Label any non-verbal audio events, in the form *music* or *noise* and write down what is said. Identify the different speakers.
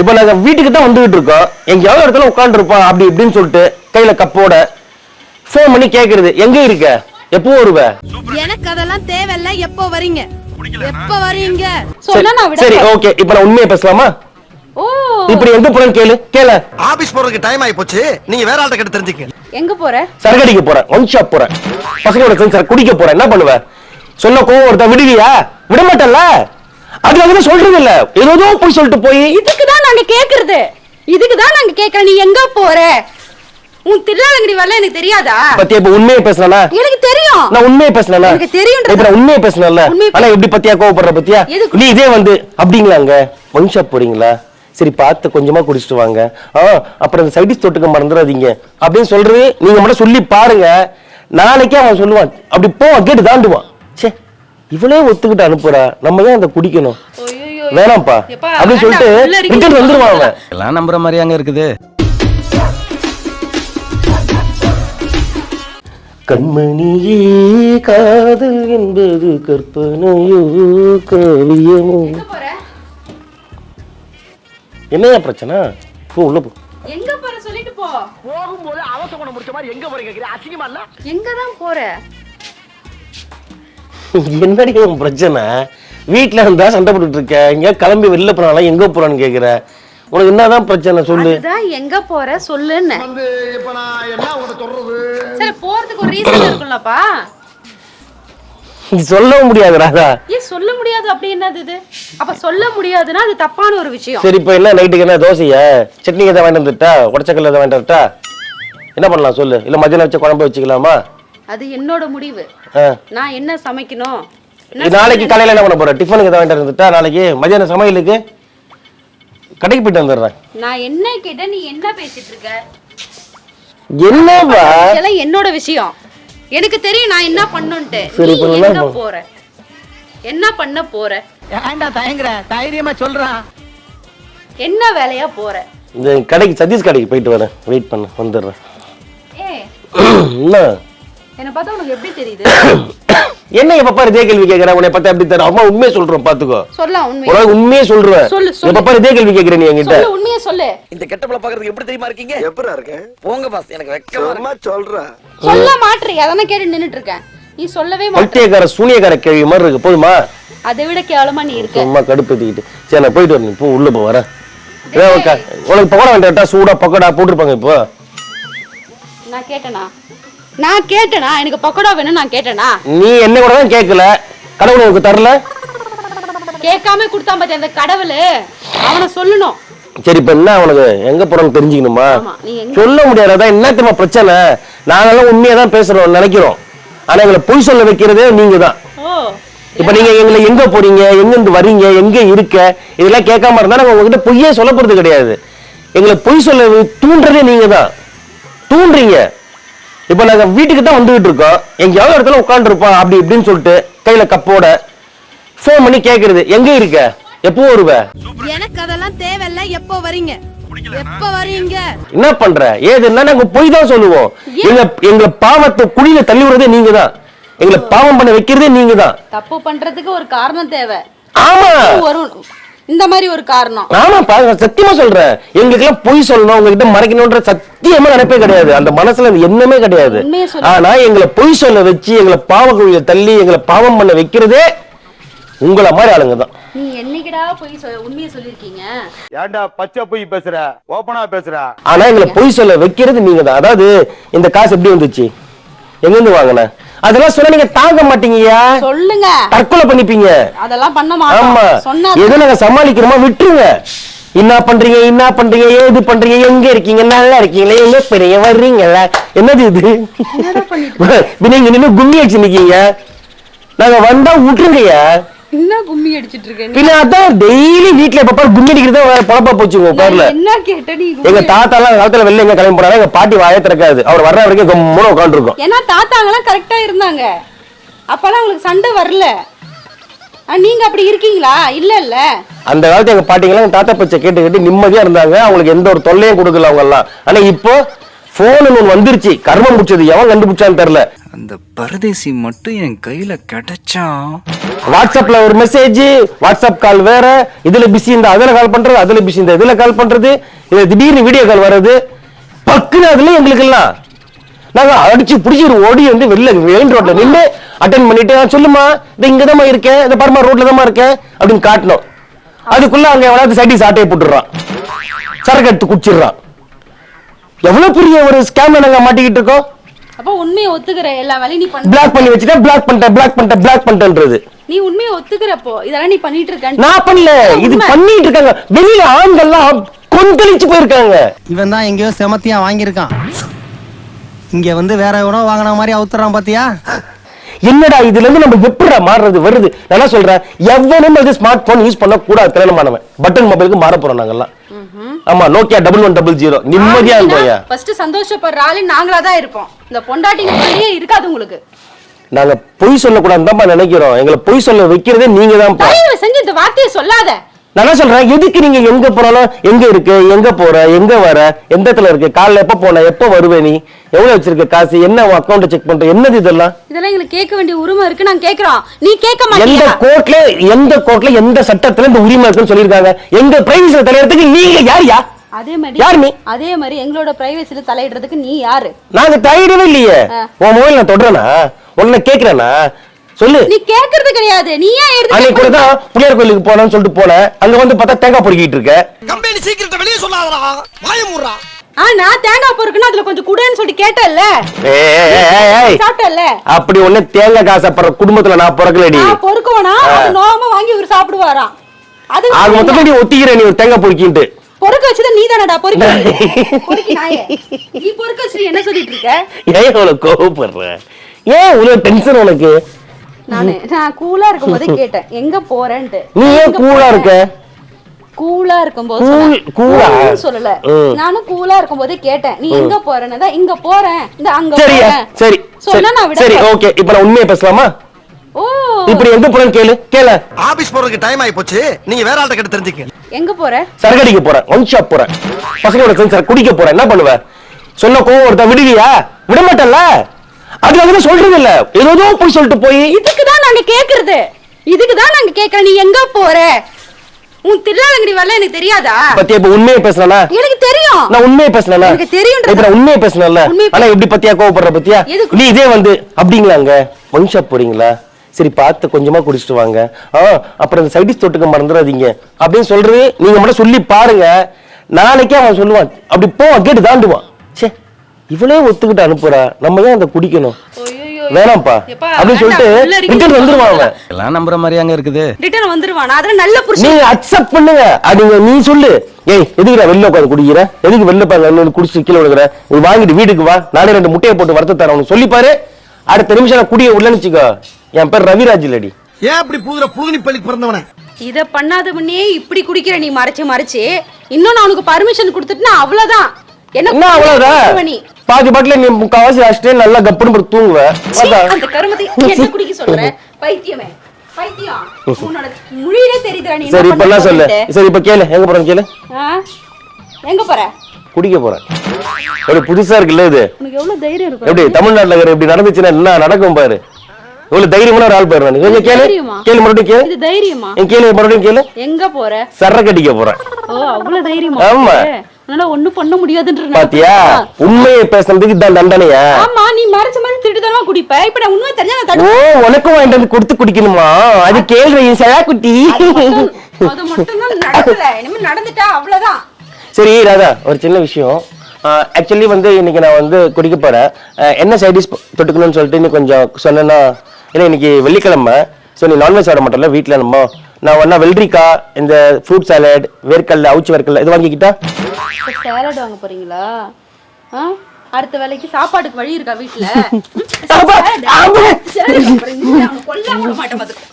Speaker 1: இப்போ நாங்க வீட்டுக்கு தான் வந்துகிட்டு இருக்கோம். எங்கேயாவது இடத்துல உட்காந்துருப்போம் அப்படி இப்படின்னு சொல்லிட்டு கையில கப்போட ஃபோன் பண்ணி கேக்குறது. எங்க இருக்க? எப்போ வருவ?
Speaker 2: எனக்கு அதெல்லாம் தேவையில்ல. எப்போ வரீங்க? எப்போ வரீங்க?
Speaker 3: சொன்னா நான் விட
Speaker 1: சரி ஓகே இப்போ நான் உண்மையை பேசலாமா?
Speaker 3: ஓ.
Speaker 1: இப்படி எங்க போறேன்னு கேளு. கேள.
Speaker 4: ஆபீஸ் போறதுக்கு டைம் ஆயி போச்சு. நீங்க வேற ஆள்கிட்ட கிட்ட தெரிஞ்சுக்க.
Speaker 3: எங்க போற?
Speaker 1: சரகடிக்க போறேன். ஒன் ஷாப் போறேன். பசங்களோட சேர்ந்து குடிக்க போறேன். என்ன பண்ணுவ? சொன்ன கோவம் ஒருத்தன் விடுவியா? விட மாட்டல்ல அது வந்து சொல்றது இல்ல. ஏதோ போய் சொல்லிட்டு போய்.
Speaker 3: இதுக்கு தான் நாங்க கேக்குறது. இதுக்கு தான் நாங்க கேக்குறோம். நீ எங்க போற? உன் திருநாளங்கடி வரல எனக்கு தெரியாதா?
Speaker 1: பத்தியா இப்ப உண்மையை பேசலனா
Speaker 3: எனக்கு தெரியும்.
Speaker 1: நான் உண்மையை பேசலனா
Speaker 3: எனக்கு தெரியும்ன்றது-
Speaker 1: இப்ப நான் உண்மையை பேசலல ஆனா எப்படி பத்தியா கோவப்படுற பத்தியா? நீ இதே வந்து அப்படிங்களாங்க ஒன் ஷாப் போறீங்களா சரி பார்த்து கொஞ்சமா குடிச்சிட்டு வாங்க. ஆ அப்புறம் இந்த சைடிஸ் தொட்டுக்க மறந்துடாதீங்க. அப்படின்னு சொல்றது நீங்க மட்டும் சொல்லி பாருங்க. நாளைக்கே அவன் சொல்லுவான். அப்படி போவான் கேட்டு தாண்டுவான். இவளே ஒத்துக்கிட்டு அனுப்புறா. நம்ம ஏன் அதை குடிக்கணும். வேணாம்ப்பா. அப்படின்னு சொல்லிட்டு ரிட்டர்ன் வந்துருவான் அவன்.
Speaker 5: எல்லாம் நம்புற மாதிரி அங்க இருக்குது.
Speaker 1: கண்மணியே காதல் என்பது கற்பனையோ காவியமோ? என்னையா பிரச்சனை? போ உள்ள போ.
Speaker 3: எங்க போற? சொல்லிட்டு போ.
Speaker 4: போகும்போது அவசர குணம் முடிச்ச மாதிரி எங்க போறீங்க? அசிங்கமா இல்ல?
Speaker 3: எங்க தான் போற?
Speaker 1: என்னடி உன் பிரச்சனை. வீட்ல இருந்தா சண்டை போட்டுட்டு இருக்க. எங்க கிளம்பி வெளில போனாலும் எங்க போறான்னு கேக்குற. உனக்கு என்னதான் பிரச்சனை சொல்லு.
Speaker 3: அதுதான் எங்க போற? சொல்லுன்னு.
Speaker 4: வந்து இப்ப நான் என்ன உங்களை சொல்றது?
Speaker 3: சரி போறதுக்கு ஒரு ரீசன் இருக்கும்லப்பா.
Speaker 1: இது சொல்லவும் முடியாது ராதா.
Speaker 3: ஏன் சொல்ல முடியாது அப்படி என்னது இது? அப்ப சொல்ல முடியாதுன்னா அது தப்பான ஒரு விஷயம்.
Speaker 1: சரி இப்போ என்ன? நைட்டுக்கு என்ன? தோசையா? சட்னி எதை வாங்கிட்டு வந்துட்டா? உடச்சக்கல்ல எதை வாங்கிட்டு வரட்டா? என்ன பண்ணலாம் சொல்லு? இல்ல மதியானம் வச்ச குழம்பு வச்சுக்கலாமா?
Speaker 3: அது என்னோட முடிவு. நான் என்ன சமைக்கணும்?
Speaker 1: நாளைக்கு காலையில என்ன பண்ண போற? டிஃபனுக்கு எதை வாங்கிட்டு வந்துட்டா நாளைக்கு மதியானம் சமையலுக்கு கடைக்கு போயிட்டு வந்துடுறேன்.
Speaker 3: நான் என்ன கேட்ட நீ என்ன பேசிட்டு இருக்க?
Speaker 1: என்னவா?
Speaker 3: இதெல்லாம் என்னோட விஷயம். எனக்கு தெரியும் நான் என்ன பண்ணுன்ட்டு.
Speaker 1: சரி, இப்ப என்ன
Speaker 3: போற? என்ன பண்ண போற?
Speaker 4: ஏன்டா தயங்குற? தைரியமா சொல்றான்
Speaker 3: என்ன வேலையா போற?
Speaker 1: இந்த கடைக்கு சதீஷ் கடைக்கு போயிட்டு வரேன். வெயிட் பண்ண வந்துடுறேன்.
Speaker 3: ஏ *clears throat*
Speaker 1: என்ன?
Speaker 3: என்ன பார்த்தா உனக்கு எப்படி தெரியுது? *coughs*
Speaker 1: என்ன எப்ப பாரு இதே கேள்வி கேட்கற? உன்னை பத்தி அப்படி தர அம்மா உண்மையை சொல்றேன் பாத்துக்கோ.
Speaker 3: சொல்லலாம் உண்மை
Speaker 1: உனக்கு உண்மையே சொல்றேன்.
Speaker 3: சொல்லு, சொல்லு.
Speaker 1: பாரு இதே கேள்வி கேட்கற நீ என்கிட்ட.
Speaker 3: சொல்லு உண்மையை சொல்லு.
Speaker 5: இந்த கெட்டப்பல பாக்குறதுக்கு எப்படி தெரியுமா இருக்கீங்க?
Speaker 4: எப்படா இருக்கேன்?
Speaker 5: போங்க பாஸ் எனக்கு வெக்கமா இருக்கு.
Speaker 4: சும்மா சொல்றேன்
Speaker 3: சொல்ல மாட்டேறீ அதானே கேட்டு நின்னுட்டு இருக்கேன். நீ சொல்லவே மாட்டே.
Speaker 1: பல்ட்டியக்கார சூனியக்கார கேள்வி மாதிரி இருக்கு. போதுமா?
Speaker 3: அதை விட கேவலமா நீ இருக்க.
Speaker 1: சும்மா கடுப்பேத்திக்கிட்டு சரி நான் போயிட்டு வரேன். இப்போ உள்ள போ வரேன் உனக்கு பக்கோடா வேண்டாட்டா சூடா பக்கோடா போட்டிருப்பாங்க இப்போ.
Speaker 3: நான் கேட்டனா? நான் கேட்டனா? எனக்கு பக்கோடா வேணும் நான் கேட்டனா?
Speaker 1: நீ என்ன கூட தான் கேட்கல. கடவுள் உனக்கு தரல.
Speaker 3: கேட்காம கொடுத்தா பாத்தியா அந்த கடவுள்? அவனை சொல்லணும்.
Speaker 1: சரி இப்ப என்ன உனக்கு எங்க போறோம்னு தெரிஞ்சுக்கணுமா? சொல்ல முடியாதா. என்ன தெரியுமா பிரச்சனை? நாங்கெல்லாம் உண்மையா தான் பேசுறோம் நினைக்கிறோம். ஆனா எங்களை பொய் சொல்ல வைக்கிறதே நீங்க தான். இப்ப நீங்க எங்களை எங்க போறீங்க? எங்க இருந்து வரீங்க? எங்க இருக்க? இதெல்லாம் கேட்காம இருந்தா நாங்க உங்ககிட்ட பொய்யே சொல்ல போறது கிடையாது. எங்களை பொய் சொல்ல தூண்டுறதே நீங்க தான். தூண்டுறீங்க. இப்ப நாங்க வீட்டுக்கு தான் வந்துகிட்டு இருக்கோம். எங்கேயாவது இடத்துல உட்காந்துருப்போம் அப்படி இப்படின்னு சொல்லிட்டு கையில கப்போட ஃபோன் பண்ணி கேக்குறது. எங்க இருக்க? எப்போ வருவ?
Speaker 2: எனக்கு அதெல்லாம் தேவையில்ல. எப்போ வரீங்க? எப்போ வரீங்க?
Speaker 1: என்ன பண்ற? ஏதுன்னா நாங்க பொய் தான் சொல்லுவோம். எங்க எங்க பாவத்தை குழியில தள்ளி விடுறதே நீங்க தான் எங்களை பாவம் பண்ண வைக்கிறதே நீங்க தான்
Speaker 3: தப்பு பண்றதுக்கு ஒரு காரணம் தேவை.
Speaker 1: ஆமா.
Speaker 3: ஒரு இந்த மாதிரி ஒரு காரணம்.
Speaker 1: ஆமாப்பா நான் சத்தியமா சொல்றேன். எங்களுக்கு எல்லாம் பொய் சொல்லணும் உங்ககிட்ட மறைக்கணும்ன்ற சத்தியமா நினைப்பே கிடையாது. அந்த மனசுல எண்ணமே கிடையாது. ஆனா எங்களை பொய் சொல்ல வச்சு எங்களை பாவ தள்ளி எங்களை பாவம் பண்ண வைக்கிறதே உங்கள மாதிரி ஆளுங்க தான்.
Speaker 3: நீ என்னைக்கிடா போய் உண்மையை சொல்லிருக்கீங்க
Speaker 6: ஏன்டா பச்சை போய் பேசுற? ஓப்பனா பேசுற?
Speaker 1: ஆனா எங்களை பொய் சொல்ல வைக்கிறது நீங்க தான். அதாவது இந்த காசு எப்படி வந்துச்சு? எங்க இருந்து வாங்கின? அதெல்லாம் சொல்ல நீங்க தாங்க மாட்டீங்கயா
Speaker 3: சொல்லுங்க.
Speaker 1: தற்கொலை பண்ணிப்பீங்க.
Speaker 3: அதெல்லாம் பண்ண மாட்டோம்.
Speaker 1: எதை நாங்க சமாளிக்கிறோமா விட்டுருங்க. என்ன பண்றீங்க என்ன பண்றீங்க ஏது பண்றீங்க எங்க இருக்கீங்க நல்லா இருக்கீங்களா எங்க போறீங்க வர்றீங்களா என்னது இது? *laughs* இங்க நின்னு கும்மி அடிச்சு நிக்கீங்க நாங்க வந்தா விட்டுருங்கய்யா.
Speaker 3: என்ன கும்மி அடிச்சிட்டு இருக்க நீ?
Speaker 1: பின்ன அதான் டெய்லி வீட்டுல எப்ப பாரு கும்மி அடிக்கிறது வேற பொழப்பா போச்சு உங்க
Speaker 3: என்ன கேட்ட நீ
Speaker 1: எங்க தாத்தா எல்லாம் காலத்துல வெளில எங்க கிளம்பி போனாலும் எங்க பாட்டி வாய திறக்காது. அவர் வர்ற வரைக்கும் கம்முன்னு உட்காந்துருக்கும்
Speaker 3: ஏன்னா தாத்தாங்கலாம் கரெக்டா இருந்தாங்க. அப்பெல்லாம் உங்களுக்கு சண்டை வரல. நீங்க அப்படி இருக்கீங்களா? இல்ல இல்ல.
Speaker 1: அந்த காலத்து எங்க பாட்டிங்கெல்லாம் எங்க தாத்தா பச்சை கேட்டு கேட்டு நிம்மதியா இருந்தாங்க. அவங்களுக்கு எந்த ஒரு தொல்லையும் கொடுக்கல அவங்க எல்லாம் ஆனா இப்போ போன் ஒண்ணு வந்துருச்சு. கர்மம் முடிச்சது. எவன் கண்டுபிடிச்சான்னு தெரியல.
Speaker 7: அந்த பரதேசி மட்டும் என் கையில கிடைச்சா
Speaker 1: வாட்ஸ்அப்ல ஒரு மெசேஜ் வாட்ஸ்அப் கால் வேற இதுல பிஸி இந்த அதுல கால் பண்றது அதுல பிஸி இந்த இதுல கால் பண்றது இது திடீர்னு வீடியோ கால் வர்றது பக்குன்னு அதுல எங்களுக்கு எல்லாம். நாங்க அடிச்சு பிடிச்சி ஒரு ஓடி வந்து வெளில மெயின் ரோட்ல நின்று அட்டன் பண்ணிட்டு நான் சொல்லுமா இந்த இங்கதாம்மா இருக்கேன் இந்த பரமா ரோட்ல தாம்மா இருக்கேன் அப்படின்னு காட்டணும் அதுக்குள்ள அங்க எவனாவது சைடிஸ் ஆட்டையை போட்டுடுறான். சரக்கு எடுத்து குடிச்சிடுறான் எவ்வளவு பெரிய ஒரு ஸ்கேம்ல நாங்க மாட்டிக்கிட்டு இருக்கோம்?
Speaker 3: அப்ப உண்மையை ஒத்துக்கிற எல்லா வேலையும் நீ பண்ண.
Speaker 1: பிளாக் பண்ணி வச்சுட்டேன் பிளாக் பண்ணிட்டேன் பிளாக் பண்ணிட்டேன் பிளாக் பண்ணிட்டேன்றது.
Speaker 3: நீ உண்மையை ஒத்துக்கிறப்போ இதெல்லாம் நீ பண்ணிட்டு இருக்க
Speaker 1: நான் பண்ணல இது. பண்ணிட்டு இருக்காங்க. வெளியில ஆண்கள்லாம் கொந்தளிச்சு போயிருக்காங்க.
Speaker 4: இவன் தான் எங்கேயோ செமத்தியா வாங்கியிருக்கான். இங்க வந்து வேற எவனோ வாங்கின மாதிரி அவுத்துறான் பாத்தியா?
Speaker 1: என்னடா இதுல இருந்து நம்ம எப்படிடா மாறுறது வருது? நான் என்ன சொல்றேன்? எவனும் அது ஸ்மார்ட் போன் யூஸ் பண்ண கூடாது கல்யாணமானவன் பட்டன் மொபைலுக்கு மாற போறோம் நாங்கெல்லாம். ஆமா Nokia double one double zero நிம்மதியா இருந்தோயா
Speaker 3: ஃபர்ஸ்ட் சந்தோஷப்படுற ஆளு நாங்களா தான் இருப்போம். இந்த பொண்டாட்டிங்க இருக்காது உங்களுக்கு.
Speaker 1: நாங்க பொய் சொல்லக்கூடாதுன்னு தான் நினைக்கிறோம். எங்களை பொய் சொல்ல வைக்கிறதே நீங்க தான்
Speaker 3: செஞ்சு இந்த வார்த்தையை சொல்லாத.
Speaker 1: நான் என்ன சொல்றேன்? எதுக்கு நீங்க எங்க போனாலும் எங்க இருக்கு? எங்க போற? எங்க வர? எந்த இடத்துல இருக்கு? காலைல எப்ப போன? எப்ப வருவே நீ? எவ்வளவு வச்சிருக்க காசு? என்ன அக்கௌண்ட் செக் பண்ற? என்னது இதெல்லாம்?
Speaker 3: இதெல்லாம் எங்களுக்கு கேட்க வேண்டிய உரிமை இருக்கு. நாங்க கேக்குறோம் நீ கேட்க
Speaker 1: எந்த
Speaker 3: மாட்டியா
Speaker 1: கோர்ட்ல எந்த கோர்ட்ல எந்த சட்டத்துல இந்த உரிமை இருக்குன்னு சொல்லியிருக்காங்க? எங்க பிரைவசில தலையறதுக்கு நீங்க யார் யா
Speaker 3: அதே மாதிரி
Speaker 1: யார் நீ?
Speaker 3: அதே மாதிரி எங்களோட பிரைவசில தலையிடுறதுக்கு நீ யாரு?
Speaker 1: நாங்க தலையிடவே இல்லையே. உன் மொபைல் நான் தொடுறேனா? உன்னை கேக்குறேனா சொல்லு.
Speaker 3: நீ கேக்குறது கிடையாது. நீ ஏன்
Speaker 1: அன்னைக்கு கூட
Speaker 3: எடுத்து
Speaker 1: தான் பிள்ளையார் கோயிலுக்கு போனேன்னு சொல்லிட்டு போனேன் அங்க வந்து பார்த்தா தேங்காய் பொறுக்கிட்டு இருக்க.
Speaker 4: கம்பெனி சீக்கிரத்தை வெளியே சொல்லாதடா. வாய மூடுறா
Speaker 3: ஆ நான் தேங்காய் பொறுக்குன்னு அதுல கொஞ்சம் குடுன்னு சொல்லி கேட்டல்ல
Speaker 1: ஏய், அப்படி ஒண்ணு தேங்காய் காசப்படுற குடும்பத்துல நான் பிறக்கலடி.
Speaker 3: நான் பொறுக்குவனா? அது நோம வாங்கி இவர் சாப்பிடுவாராம் அது
Speaker 1: ஆக மொத்தத்துல நீ ஒத்திக்கிற நீ தேங்காய் பொறுக்கின்ட்டு.
Speaker 3: பொறுக்க வச்சது நீ தானடா *laughs* பொறுக்கி நீ பொறுக்க வச்சு என்ன சொல்லிட்டு இருக்க?
Speaker 1: ஏன் இவ்வளவு கோவப்படுற? ஏன் இவ்வளவு டென்ஷன் உனக்கு?
Speaker 3: நானு. *laughs* நான் கூலா இருக்கும்போதே *laughs* கேட்டேன். எங்க போறேன்ட்டு?
Speaker 1: நீ ஏன் கூலா
Speaker 3: போற?
Speaker 1: இருக்க?
Speaker 3: கூலா இருக்கும்போது
Speaker 1: கூல்-
Speaker 3: சொல்லல. நானும் கூலா இருக்கும்போதே கேட்டேன். நீ எங்க போறேன்னு? இங்க போறேன். இந்த அங்க
Speaker 1: சரியா?
Speaker 3: போறேன்.
Speaker 1: சரி
Speaker 3: சொன்னா நான் விட
Speaker 1: சரி ஓகே. இப்ப நான் உண்மையை பேசலாமா?
Speaker 3: ஓ.
Speaker 1: இப்படி எங்க போறேன்னு கேளு. கேள.
Speaker 4: ஆபீஸ் போறதுக்கு டைம் ஆயி போச்சு நீங்க வேற ஆள்கிட்ட கேட்டு தெரிஞ்சுக்க.
Speaker 3: எங்க போற?
Speaker 1: சரக்கடிக்க போறேன் ஒன் ஷாப் போறேன் பசங்களோட சேர்ந்து சரக்கு குடிக்க போறேன் என்ன பண்ணுவ? சொன்ன கோவம் ஒருத்தன் விடுவியா? விட மாட்டல்ல அது வந்து சொல்றது இல்ல ஏதோ போய் சொல்லிட்டு போய்
Speaker 3: இதுக்கு தான் நாங்க கேக்குறது. இதுக்கு தான் நாங்க கேக்குறோம். நீ எங்க போற? உன் திருநாளங்கடி வரல எனக்கு தெரியாதா?
Speaker 1: பத்தியா இப்ப உண்மையை பேசலனா
Speaker 3: எனக்கு தெரியும்.
Speaker 1: நான் உண்மையை பேசலனா
Speaker 3: எனக்கு தெரியும்ன்றது-
Speaker 1: இப்ப நான் உண்மையை
Speaker 3: உண்மையை
Speaker 1: ஆனா எப்படி பத்தியா கோவப்படுற பத்தியா? நீ இதே வந்து அப்படிங்களாங்க ஒன் ஷாப் போறீங்களா? சரி பார்த்து கொஞ்சமா குடிச்சிட்டு வாங்க. ஆ அப்புறம் இந்த சைடிஸ் தொட்டுக்க மறந்துடாதீங்க. அப்படின்னு சொல்றது நீங்க மட்டும் சொல்லி பாருங்க. நாளைக்கே அவன் சொல்லுவான். அப்படி போவான் கேட்டு தாண்டுவான். ச்சே இவளே ஒத்துக்கிட்டு அனுப்புறா. நம்ம ஏன் அதை குடிக்கணும். வேணாம்ப்பா. அப்படின்னு சொல்லிட்டு ரிட்டர்ன் வந்துருவான் அவன்.
Speaker 5: எல்லாம் நம்புற மாதிரி அங்க இருக்குது.
Speaker 3: ரிட்டர்ன் வந்துருவான். அதெல்லாம் நல்ல புருஷன்
Speaker 1: நீங்க அக்செப்ட் பண்ணுங்க. அப்படிங்க நீ சொல்லு. ஏய் எதுக்குடா வெளில உட்காந்து குடிக்கிற? எதுக்கு வெளில உட்காந்து குடிச்சு கீழே விடுக்கிற நீ வாங்கிட்டு வீட்டுக்கு வா. நானே ரெண்டு முட்டையை போட்டு வறுத்து தரேன். உனக்கு சொல்லி பாரு. அடுத்த நிமிஷம் நான் குடிய உள்ளன்னு வச்சுக்கோ. என் பேர் ரவிராஜ் இல்லடி.
Speaker 4: ஏன் இப்படி புதுர புழுங்கி பள்ளி பிறந்தவன?
Speaker 3: இத பண்ணாத முன்னே இப்படி குடிக்கிற நீ மறைச்சு மறைச்சு. இன்னும் நான் உனக்கு பர்மிஷன் கொடுத்துட்டுனா அவ்வளவுதான். என்ன
Speaker 1: அவ்வளவுதான்? பாதி பாட்டில நீ முக்காவாசி அடிச்சுட்டு நல்லா கப்புன்னு போட்டு தூங்குவ.
Speaker 3: அந்த கருமத்தை என்ன குடிக்க சொல்ற? பைத்தியமே. பைத்தியம். உன்னோட மொழியிலே தெரியுதுடா நீ
Speaker 1: சரி இப்ப
Speaker 3: என்ன
Speaker 1: எல்லாம் சொல்லு சரி இப்ப கேளு. எங்க போறேன்னு கேளு?
Speaker 3: ஆ? எங்க போற?
Speaker 1: குடிக்க போறேன் ஒரு புதுசா இருக்குல்ல இது?
Speaker 3: உனக்கு எவ்வளவு தைரியம் இருக்கும்
Speaker 1: எப்படி தமிழ்நாட்டுல இருக்கிற இப்படி நடந்துச்சுன்னா என்ன நடக்கும் பாரு? இவ்வளவு தைரியமான ஒரு ஆள் பாரு நான். கொஞ்சம் கேளு? கேளு மறுபடியும் கேளு.
Speaker 3: இது தைரியமா?
Speaker 1: கேளு மறுபடியும் கேளு.
Speaker 3: எங்க போற?
Speaker 1: சரக்கு அடிக்க போறேன்.
Speaker 3: ஓ அவ்வளவு தைரியமா?
Speaker 1: ஆமா.
Speaker 3: உன்னால ஒண்ணும் பண்ண முடியாதுன்ற
Speaker 1: பாத்தியா. உண்மையை பேசுறதுக்கு இதான் தண்டனையா?
Speaker 3: ஆமா நீ மறைச்ச மாதிரி திருட்டுத்தனமா குடிப்ப. இப்ப நான் உண்மை தெரிஞ்சா நான்
Speaker 1: ஓ
Speaker 3: தடு
Speaker 1: உனக்கும் வாங்கிட்டு வந்து கொடுத்து குடிக்கணுமா? அது கேள்வி சலா குட்டி.
Speaker 3: அது மட்டும் தான் நடக்கல. இனிமே நடந்துட்டா அவ்வளவுதான்.
Speaker 1: சரி ராதா ஒரு சின்ன விஷயம். ஆக்சுவலி வந்து இன்னைக்கு நான் வந்து குடிக்க போறேன். என்ன சைடிஸ் தொட்டுக்கணும்னு சொல்லிட்டு நீ கொஞ்சம் சொன்னா இல்லை இன்னைக்கு வெள்ளிக்கிழமை ஸோ நீ நான்வெஜ் சாப்பிட மாட்டோம்ல வீட்டில் நம்ம நான் ஒன்னா வெள்ளரிக்காய் இந்த ஃப்ரூட் சாலட் வேர்க்கல்ல அவுச்சு வேர்க்கல்ல இது வாங்கிக்கிட்டா?
Speaker 3: சேலட் வாங்க போறீங்களா? அடுத்த வேலைக்கு சாப்பாட்டுக்கு வழி இருக்கா வீட்டுல *laughs*